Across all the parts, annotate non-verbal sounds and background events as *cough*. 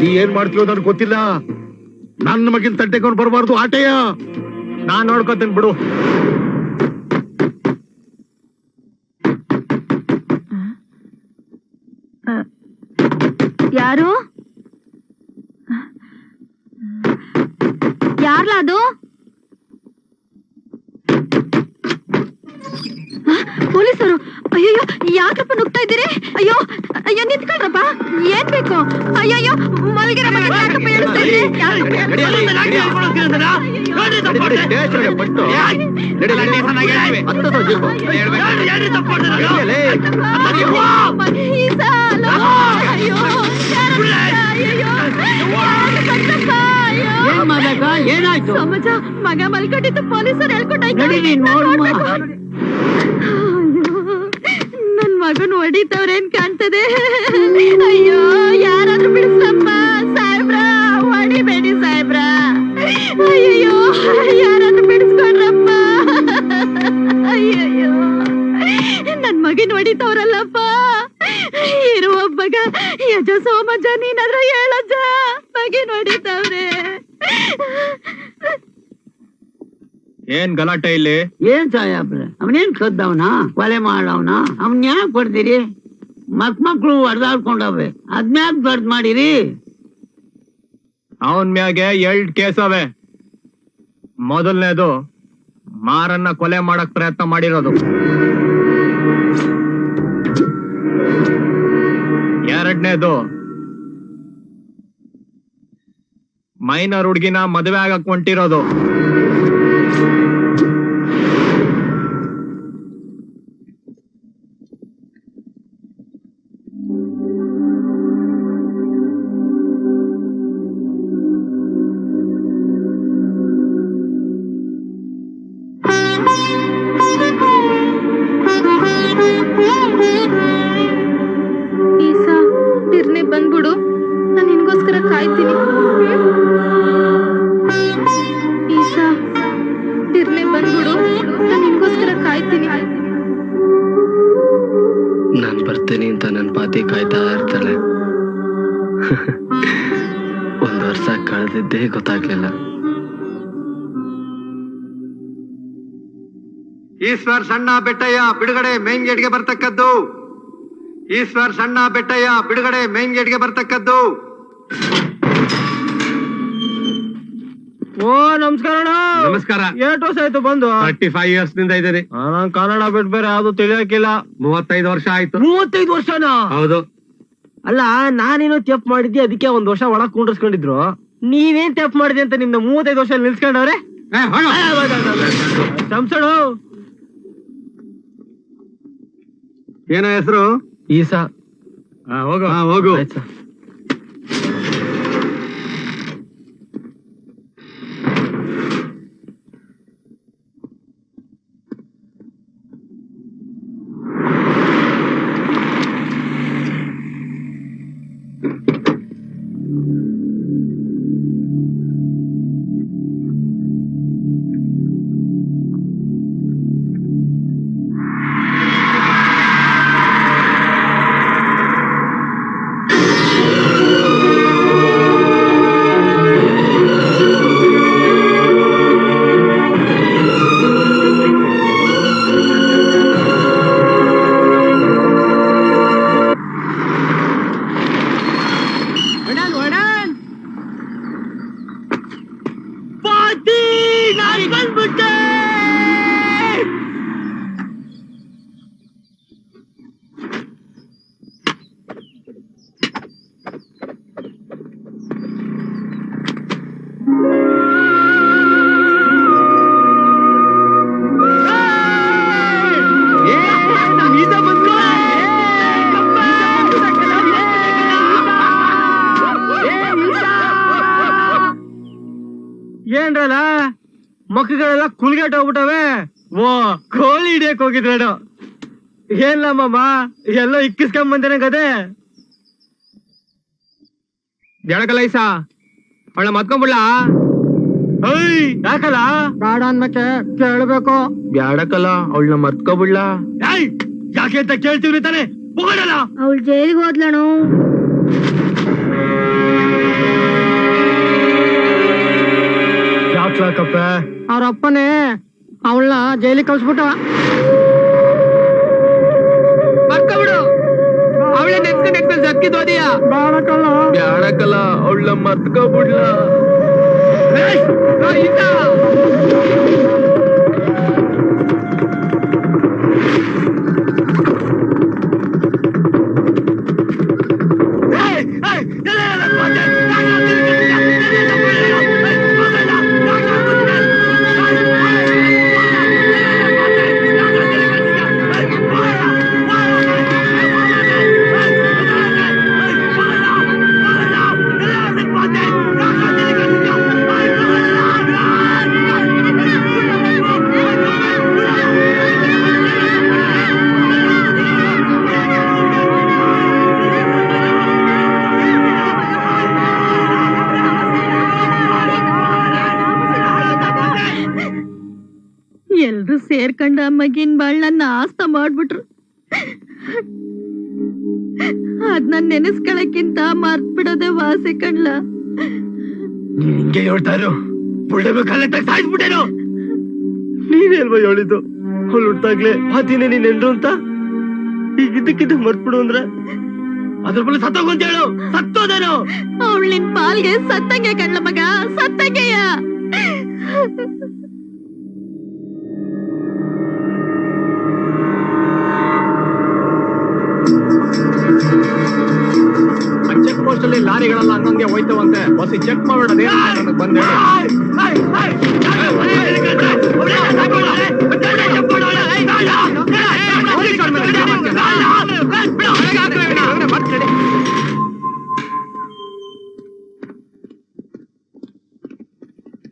ನೀ ಏನ್ ಮಾಡ್ತೀಯೋ ನನ್ಗೆ ಗೊತ್ತಿಲ್ಲ. ನನ್ನ ಮಗಿನ ತಟ್ಟೆಕೊಂಡು ಬರಬಾರ್ದು ಆಟೆಯ ನಾನ್ ನೋಡ್ಕೋತೀನಿ ಬಿಡು. ಯಾರು? ಯಾರ್ಲ ಅದು? ಪೊಲೀಸರು, ಅಯ್ಯಯ್ಯೋ ಯಾಕಪ್ಪ ನುಗ್ತಾ ಇದ್ದೀರಿ? ಅಯ್ಯೋ ಅಯ್ಯೋ, ನಿಂತ್ಕೊಳ್ರಪ್ಪ. ಏನ್ ಬೇಕು? ಅಯ್ಯಯ್ಯೋ ಏನಾಯ್ತು ಸಮಾಜ ಮಗ ಮಲ್ಕೊಂಡಿದ್ದು ಪೊಲೀಸರು ನೋಡುವ. ನನ್ ಮಗನ್ ಹೊಡಿತವ್ರೇನ್ ಕಾಣ್ತದೆ ಅಯ್ಯೋ ಯಾರಾದ್ರೂ ಬಿಡಿಸಪ್ಪ ಮಗಿನ್ ನೋಡಿದ್ದವ್ರೆ ಏನ್ ಗಲಾಟೆ ಇಲ್ಲಿ? ಏನ್ ಸಾಹೇಬ್ರ ಅವನೇನ್ ಕದ್ದವನ ಕೊಲೆ ಮಾಡವನ? ಅವನ್ ಯಾಕೆ ಕೊಡ್ತೀರಿ ಮಕ್ ಮಕ್ಳು ಹೊಡೆದಾಡ್ಕೊಂಡವೆ ಅದ್ಮ್ಯಾಕ್ ದೊಡ್ಡ ಮಾಡಿರಿ? ಅವನ್ ಮ್ಯಾಗೆ ಎರಡ್ ಕೇಸ್ ಅವೆ ಮೊದಲನೇದು ಮಾರನ್ನ ಕೊಲೆ ಮಾಡಕ್ ಪ್ರಯತ್ನ ಮಾಡಿರೋದು. ಎರಡನೇದು ಮೈನರ್ ಹುಡುಗಿನ ಮದುವೆ ಆಗಕ್ ಹೊಂಟಿರೋದು. ಬರ್ತೀನಿ ಅಂತ ನನ್ನ ಪಾತಿ ಕಾಯ್ತಾ ಇರ್ತಾಳೆ. *laughs* ಒಂದು ವರ್ಷ ಕಳೆದಿದ್ದೇ ಗೊತ್ತಾಗ್ಲಿಲ್ಲ. ಈಶ್ವರ್ ಸಣ್ಣ ಬೆಟ್ಟಯ್ಯ ಬಿಡುಗಡೆ ಮೇನ್ ಗೇಟ್ಗೆ ಬರ್ತಕ್ಕದ್ದು. ಈಶ್ವರ್ ಸಣ್ಣ ಬೆಟ್ಟಯ್ಯ ಬಿಡುಗಡೆ ಮೇನ್ ಗೇಟ್ಗೆ ಬರ್ತಕ್ಕದ್ದು. ಓ ನಮಸ್ಕಾರ ನಮಸ್ಕಾರ. ಏಟ್ ವರ್ಷ ಆಯ್ತು ಬಂದು? ತರ್ಟಿ ಫೈವ್ ಇಯರ್ಸ್ನಿಂದ ಇದ್ದೀನಿ ನಾನ್ ಕನ್ನಡ ಬಿಟ್ ಬೇರೆ ಯಾವ್ದು ತಿಳಿಯಕ್ಕಿಲ್ಲ. ಮೂವತ್ತೈದು ವರ್ಷ ಆಯ್ತು. ಮೂವತ್ತೈದು ವರ್ಷನಾ? ಹೌದು. ಅಲ್ಲ ನಾನೇನೋ ತೆಪ್ ಮಾಡಿದ್ದೆ ಅದಕ್ಕೆ ಒಂದ್ ವರ್ಷ ಒಳಗ್ ಕುಂಡ್ರಸ್ಕೊಂಡಿದ್ರು. ನೀವೇನ್ ತೆಪ್ ಮಾಡಿದೆ ಅಂತ ನಿಮ್ದು ಮೂವತ್ತೈದು ವರ್ಷ ನಿಲ್ಸ್ಕೊಂಡವ್ರೆ. ಸಂಸಡು ಏನೋ ಹೆಸರು? ಈಸಾ ಹೋಗು. ಹೋಗು. ಆಯ್ತು ಮಕ್ಕಳೆಲ್ಲ ಕುಲ್ಗೆಟ್ ಹೋಗ್ಬಿಟ್ಟವೆ. ಓ ಕೋಳಿ ಹಿಡಿಯಕ್ ಹೋಗಿದ್ರೇನು ಏನ್ಲ ಮಾಮ ಎಲ್ಲೋ ಇಕ್ಕಿಸ್ಕೊಂಡ್ ಬಂದೇನೆ ಕದೆ ಜಳಕಲ್ಲ ಐಸ? ಅವಳ ಮತ್ಕೊಂಡ್ಬಿಡ್ಲ? ಐ ಯಾಕಲ್ಲ? ಬೇಡ ಅನ್ಮಕ್ಕೆ ಕೇಳ್ಬೇಕು. ಬ್ಯಾಡಕಲ್ಲ ಅವಳನ್ನ ಮರ್ತ್ಕೊಬಿಡ್ಲ ಯಾಕೆ ಅಂತ ಕೇಳ್ತೀವಿ ತಾನೆ? ಹೋಗಲ್ಲ ಅವಳು ಜೈಲಿಗೆ ಹೋದ್ಲಣು ಯಾಕಪ್ಪ ಅವ್ರ ಅಪ್ಪನೇ ಅವಳನ್ನ ಜೈಲಿಗೆ ಕಳ್ಸ್ಬಿಟ್ಟ. ಮರ್ಕೊಬಿಡು ಅವಳೆ ಬಾಳಕಲ್ಲ ಬ್ಯಾಡಕಲ್ಲ. ಮರ್ತ್ಕೊಬಿಡ್ಲ ಸೇರ್ಕೊಂಡ ಮಗಿನ್ ನನ್ನ ನಾಸ್ತ ಮಾಡ್ಬಿಟ್ರು. ಅದ್ನ ನೆನೆಸ್ಕೊಳಕ್ಕಿಂತ ಮರ್ತ್ ಬಿಡೋದೇ ವಾಸಿ ಕಣ್ಲ. ಹಿಂಗೆ ಹೇಳ್ತಾ ಇರೋ? ಬುಳ್ಳೆಬೆ ಕಲೆಕ್ಟಾಗಿ ಸಾಯಿಸ್ಬಿಟ್ಟೇನು ನೀನೇಲ್ವ ಹೇಳಿದ್ದು? ಅವಳು ಹುಟ್ಟಾಗ್ಲೇ ಅದೇನೆ ನೀನ್ ಎಂದ್ರು ಅಂತ? ಈಗ ಇದಕ್ಕಿದ್ದ ಮರ್ತ್ಬಿಡು ಅಂದ್ರೆ? ಅದ್ರ ಬಳಿ ಅಂತ ಹೇಳು. ಸತ್ತೋದೇನು? ಅವಳು ನಿನ್ ಪಾಲ್ಗೆ ಸತ್ತಂಗೆ ಕಣ್ಲ ಮಗ ಸತ್ತಂಗೆಯ? ಅಲ್ಲಿ ಲಾರಿಗಳೆಲ್ಲ ಹಂಗಂಗೆ ಹೋಯ್ತವಂತೆ. ಬಸ್ ಚೆಕ್ ಮಾಡೋದೇ ಬಂದೆ.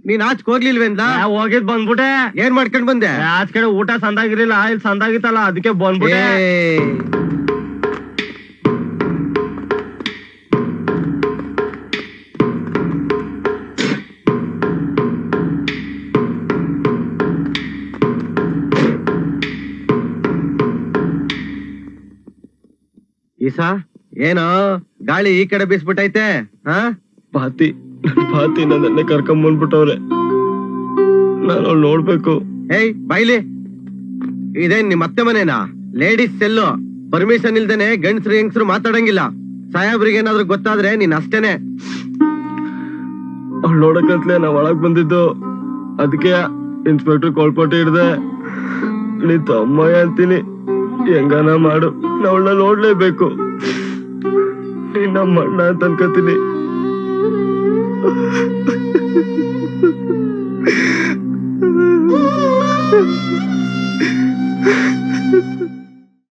ನೀನ್ ಆಚ್ ಹೋಗ್ಲಿಲ್ವೇಂದ ಹೋಗಿದ್ ಬಂದ್ಬಿಟ್ಟೆ. ಏನ್ ಮಾಡ್ಕೊಂಡ್ ಬಂದೆ? ಆಚ್ ಕಡೆ ಊಟ ಸಂದಾಗಿರ್ಲಿಲ್ಲ ಇಲ್ಲಿ ಸಂದಾಗಿತ್ತಲ್ಲ ಅದಕ್ಕೆ ಬಂದ್ಬಿಟ್ಟೆ. ಈಸಾ? ಏನೋ? ಗಾಳಿ ಈ ಕಡೆ ಬೀಸ್ಬಿಟ್ಟೈತೆ ಹಾ? ಪಾತಿ ಪಾತಿ ನನ್ನ ಕರ್ಕೊಂಡ್ ಬಂದ್ಬಿಟ್ಟವ್ರೆ. ನಾನು ಅವ್ಳು ನೋಡ್ಬೇಕು. ಏಯ್ ಬೈಲಿ. ಇದೇನ್ ನಿಮ್ ಅತ್ತೆ ಮನೇನಾ? Ladies cell. ಪರ್ಮಿಷನ್ ಇಲ್ದೇನೆ ಗಂಡಸ್ರು ಹೆಂಗಸ್ರು ಮಾತಾಡಂಗಿಲ್ಲ. ಸಾಹೇಬ್ರಿಗೆ ಏನಾದ್ರು ಗೊತ್ತಾದ್ರೆ ನೀನ್ ಅಷ್ಟೇನೆ. ಅವ್ಳು ನೋಡಕ್ಕಂತಲೇ ನಾವ್ ಒಳಗ್ ಬಂದಿದ್ದು. ಅದಕ್ಕೆ ಇನ್ಸ್ಪೆಕ್ಟರ್ ಕೊಳ್ಪಟ್ಟಿ ಹಿಡ್ದೆ ನೀ ತಮ್ಮ ಅಂತೀನಿ. ಹೆಂಗನ ಮಾಡು. ನವಳ ನೋಡ್ಲೇಬೇಕು. ನೀನ್ ನಮ್ಮ ಅಣ್ಣ ಅಂತ ಅನ್ಕೋತೀನಿ